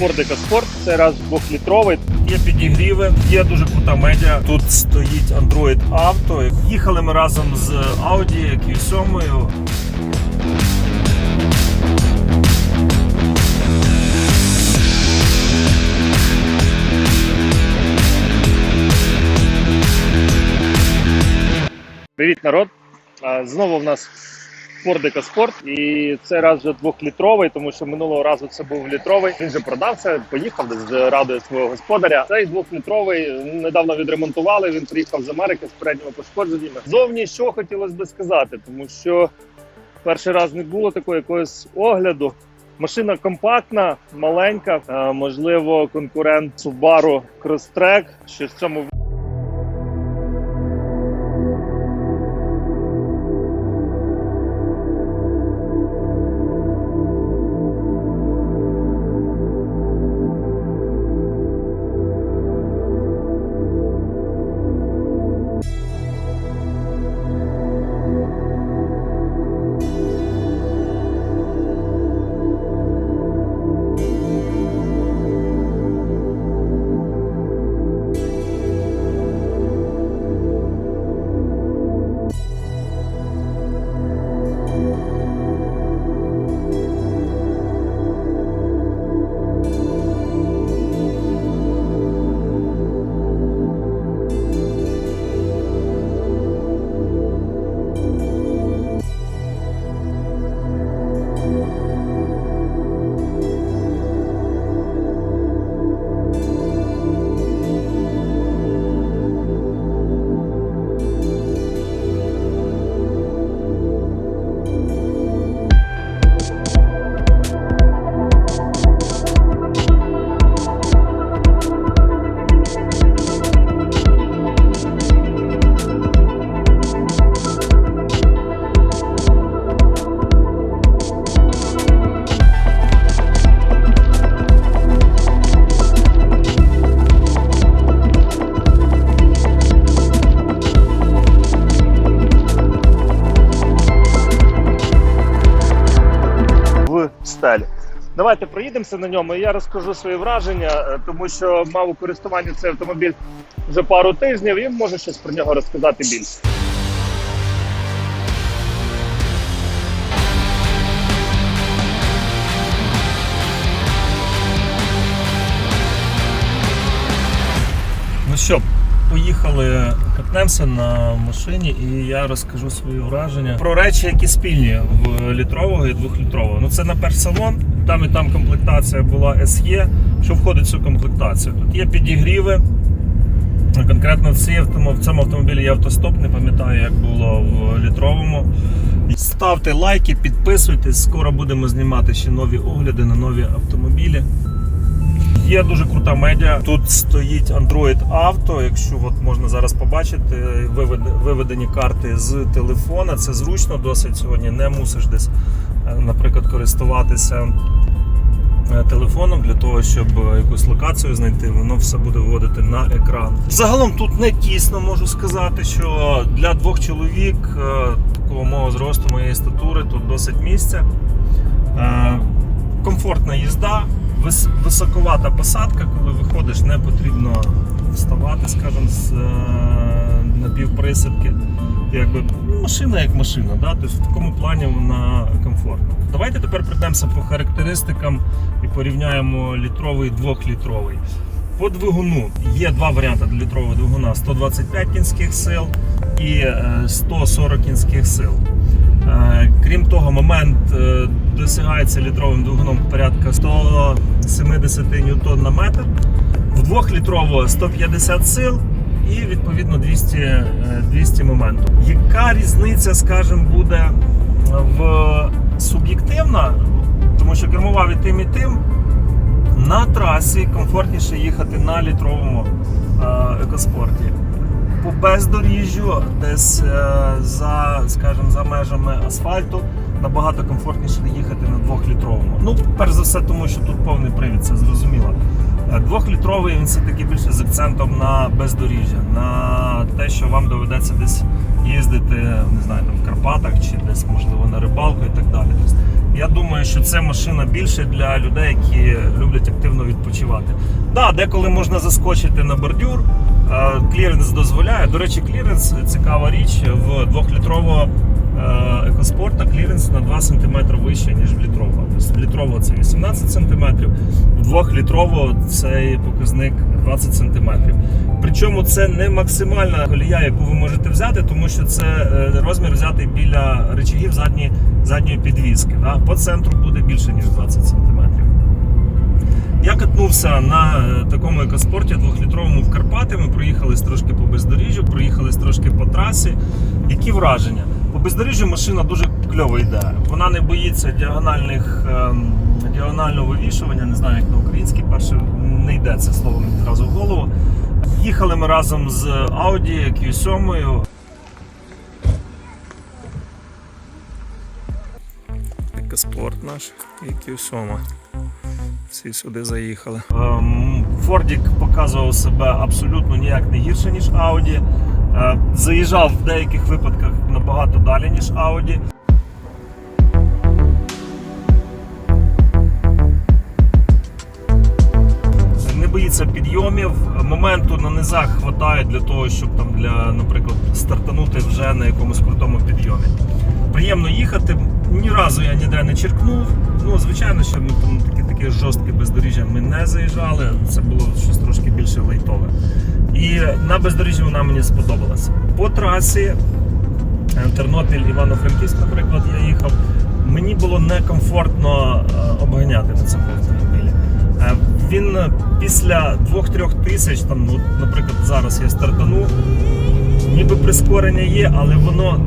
Ford EcoSport, це раз двохлітровий. Є підігріви, є дуже крута медіа. Тут стоїть Android Auto. Їхали ми разом з Audi Q7. Привіт, народ! Знову в нас Ford EcoSport, і це раз вже двохлітровий, тому що минулого разу це був літровий. Він вже продався, поїхав вже радує свого господаря. Цей двохлітровий недавно відремонтували. Він приїхав з Америки з передніми пошкодженнями. Зовні що хотілося би сказати, тому що перший раз не було такого якогось огляду. Машина компактна, маленька, можливо, конкурент Subaru Crosstrek, що в цьому в. Давайте проїдемося на ньому. і Я розкажу свої враження, е, тому що мав у користуванні цей автомобіль вже пару тижнів і можу щось про нього розказати більше. Ну що, поїхали катнемося на машині, і я розкажу свої враження про речі, які спільні в літрового і двохлітрового. Ну це на перш-салон. Там і там комплектація була SE. Що входить в цю комплектацію? Тут є підігріви. Конкретно в цьому автомобілі є автостоп, не пам'ятаю, як було в літровому. Ставте лайки, підписуйтесь. Скоро будемо знімати ще нові огляди на нові автомобілі. Є дуже крута медіа. Тут стоїть Android Auto. Якщо от можна зараз побачити, виведені карти з телефона. Це зручно досить сьогодні. Не мусиш десь, е, наприклад, користуватися е, телефоном для того, щоб е, якусь локацію знайти. Воно все буде виводити на екран. Загалом тут не тісно, можу сказати, що для двох чоловік такого мого зросту, моєї статури, тут досить місця. Комфортна їзда, вис- високовата посадка, коли виходиш, не потрібно вставати, скажімо, з е, напівприсадки. Якби ну, машина як машина, да? тобто в такому плані вона комфортна. Давайте тепер пройдемося по характеристикам і порівняємо літровий і двохлітровий. По двигуну є два варіанти для літрового двигуна: 125 кінських сил і е, 140 кінських сил. Е, Крім того, момент е, досягається літровим двигуном порядка 170 ньютон на метр. В двохлітрового 150 сил і відповідно 200, е, 200 моменту. Яка різниця, скажімо, буде в суб'єктивна, тому що кермував і тим, і тим. На трасі комфортніше їхати на літровому е, екоспорті. По бездоріжжю, десь е, за, скажімо, за межами асфальту, набагато комфортніше їхати на двохлітровому. Ну, перш за все, тому що тут повний привід, це зрозуміло. Е, Двохлітровий він все-таки більше з акцентом на бездоріжжя, на те, що вам доведеться десь їздити, не знаю, там в Карпатах чи десь, можливо, на рибалку і так далі. Тобто, я думаю, що це машина більше для людей, які люблять активно відпочивати відкривати. Да, деколи можна заскочити на бордюр. е, Кліренс дозволяє. До речі, кліренс цікава річ в двохлітрового екоспорта кліренс на 2 см вище, ніж в літрового. Тобто літрового це 18 см, в двохлітрового цей показник 20 см. Причому це не максимальна колія, яку ви можете взяти, тому що це е, розмір взятий біля речагів задні, задньої підвіски. Да? По центру буде більше, ніж 20 см. Я катнувся на е, такому екоспорті двохлітровому в Карпати. Ми проїхались трошки по бездоріжжю, проїхались трошки по трасі. Які враження? По бездоріжжю машина дуже кльово йде. Вона не боїться діагональних ем, діагонального вивішування. Не знаю, як на українській перше не йде це слово мені одразу в голову. Їхали ми разом з Audi Q7. Екоспорт наш і Q7. Всі сюди заїхали. Ем, Фордік показував себе абсолютно ніяк не гірше, ніж Audi. Е, Заїжджав в деяких випадках набагато далі, ніж Audi. Не боїться підйомів. Моменту на низах хватає для того, щоб там для, наприклад, стартанути вже на якомусь крутому підйомі. Приємно їхати. Ні разу я ніде не черкнув. Ну, звичайно, що ми там такі, таке жорстке бездоріжжя ми не заїжджали. Це було щось трошки більше лайтове. І на бездоріжжі вона мені сподобалася. По трасі е, Тернопіль, Івано-Франківськ, наприклад, я їхав. Мені було некомфортно е, обганяти на цьому автомобілі. Е, Він після 2-3 тисяч, там, ну, наприклад, зараз я стартанув, ніби прискорення є, але воно,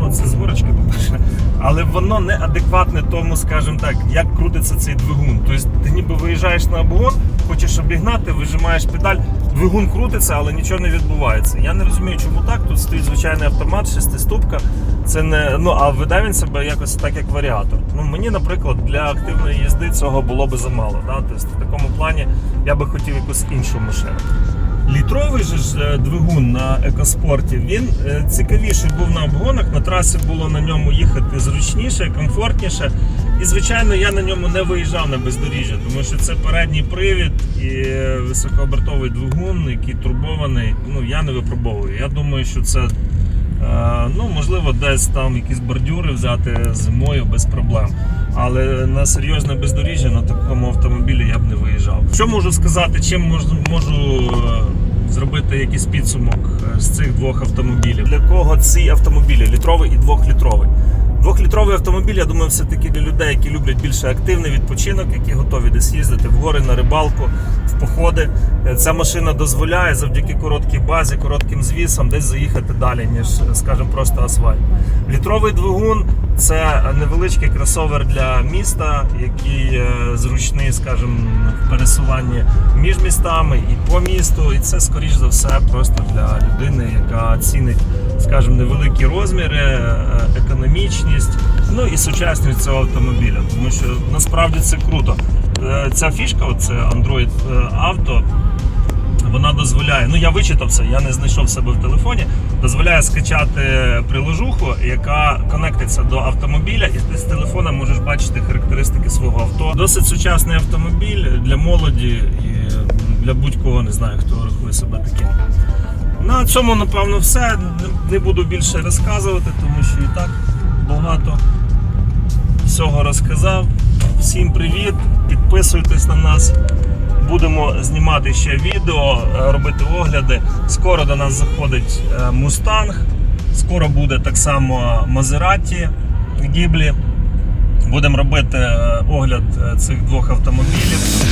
ну це з горочки, по-перше, але воно неадекватне тому, скажімо так, як крутиться цей двигун. Тобто ти ніби виїжджаєш на обгон, хочеш обігнати, вижимаєш педаль, двигун крутиться, але нічого не відбувається. Я не розумію, чому так. Тут стоїть звичайний автомат, шестиступка. Це не ну а веде він себе якось так, як варіатор. Ну мені, наприклад, для активної їзди цього було би замало. Да? Тобто, в такому плані я би хотів якусь іншу машину. Літровий же ж е, двигун на екоспорті він е, цікавіший був на обгонах. На трасі було на ньому їхати зручніше, комфортніше. І звичайно, я на ньому не виїжджав на бездоріжжя, тому що це передній привід і високообертовий двигун, який турбований. Ну я не випробовую. Я думаю, що це Е, Ну, можливо, десь там якісь бордюри взяти зимою без проблем. Але на серйозне бездоріжжя на такому автомобілі я б не виїжджав. Що можу сказати, чим можу, можу зробити якийсь підсумок е, з цих двох автомобілів? Для кого ці автомобілі літровий і двохлітровий? Двохлітровий автомобіль, я думаю, все-таки для людей, які люблять більше активний відпочинок, які готові десь їздити в гори на рибалку, в походи. Е, Ця машина дозволяє завдяки короткій базі, коротким звісам десь заїхати далі, ніж, скажімо, просто асфальт. Літровий двигун це невеличкий кросовер для міста, який е, зручний, скажімо, в пересуванні між містами і по місту. І це, скоріш за все, просто для людини, яка цінить, скажімо, невеликі розміри, е, економічність, ну і сучасність цього автомобіля. Тому що насправді це круто. Е, Ця фішка, це Android е, Auto, вона дозволяє, ну я вичитав це, я не знайшов себе в телефоні. Дозволяє скачати приложуху, яка конектиться до автомобіля, і ти з телефона можеш бачити характеристики свого авто. Досить сучасний автомобіль для молоді і для будь-кого не знаю, хто рахує себе таким. На цьому, напевно, все. Не буду більше розказувати, тому що і так багато всього розказав. Всім привіт! Підписуйтесь на нас. Будемо знімати ще відео, е, робити огляди. Скоро до нас заходить е, Мустанг, скоро буде так само Мазераті Гіблі. Будемо робити е, огляд цих двох автомобілів.